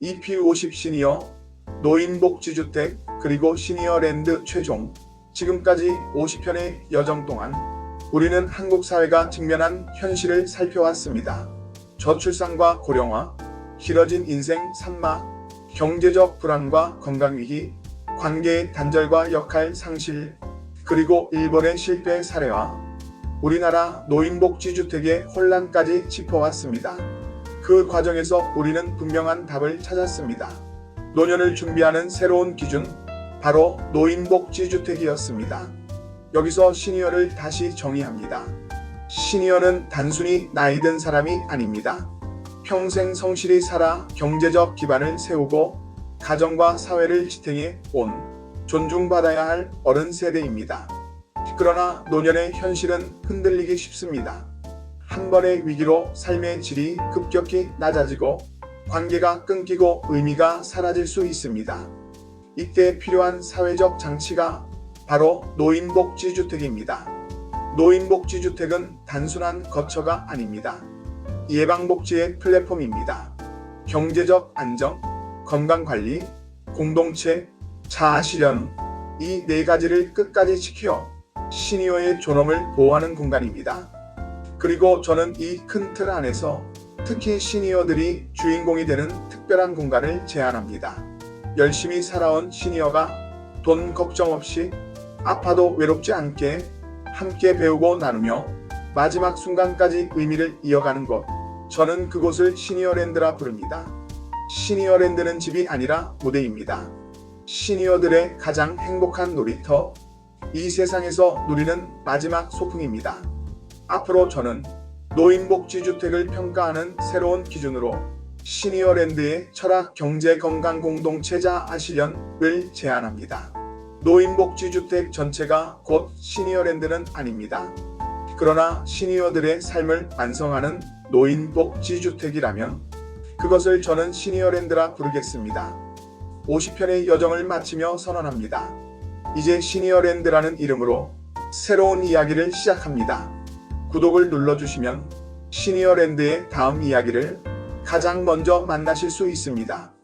EP50 시니어, 노인복지주택, 그리고 시니어랜드 최종. 지금까지 50편의 여정 동안 우리는 한국 사회가 직면한 현실을 살펴왔습니다. 저출산과 고령화, 길어진 인생 산막, 경제적 불안과 건강위기, 관계의 단절과 역할 상실, 그리고 일본의 실패 사례와 우리나라 노인복지주택의 혼란까지 짚어왔습니다. 그 과정에서 우리는 분명한 답을 찾았습니다. 노년을 준비하는 새로운 기준, 바로 노인복지주택이었습니다. 여기서 시니어를 다시 정의합니다. 시니어는 단순히 나이 든 사람이 아닙니다. 평생 성실히 살아 경제적 기반을 세우고 가정과 사회를 지탱해 온 존중받아야 할 어른 세대입니다. 그러나 노년의 현실은 흔들리기 쉽습니다. 한 번의 위기로 삶의 질이 급격히 낮아지고 관계가 끊기고 의미가 사라질 수 있습니다. 이때 필요한 사회적 장치가 바로 노인복지주택입니다. 노인복지주택은 단순한 거처가 아닙니다. 예방복지의 플랫폼입니다. 경제적 안정, 건강관리, 공동체, 자아 실현, 이 네 가지를 끝까지 지켜 시니어의 존엄을 보호하는 공간입니다. 그리고 저는 이 큰 틀 안에서 특히 시니어들이 주인공이 되는 특별한 공간을 제안합니다. 열심히 살아온 시니어가 돈 걱정 없이 아파도 외롭지 않게 함께 배우고 나누며 마지막 순간까지 의미를 이어가는 곳. 저는 그곳을 시니어랜드라 부릅니다. 시니어랜드는 집이 아니라 무대입니다. 시니어들의 가장 행복한 놀이터. 이 세상에서 누리는 마지막 소풍입니다. 앞으로 저는 노인복지주택을 평가하는 새로운 기준으로 시니어랜드의 철학 경제 건강 공동체자 아실련을 제안합니다. 노인복지주택 전체가 곧 시니어랜드는 아닙니다. 그러나 시니어들의 삶을 완성하는 노인복지주택이라면 그것을 저는 시니어랜드라 부르겠습니다. 50편의 여정을 마치며 선언합니다. 이제 시니어랜드라는 이름으로 새로운 이야기를 시작합니다. 구독을 눌러주시면 시니어랜드의 다음 이야기를 가장 먼저 만나실 수 있습니다.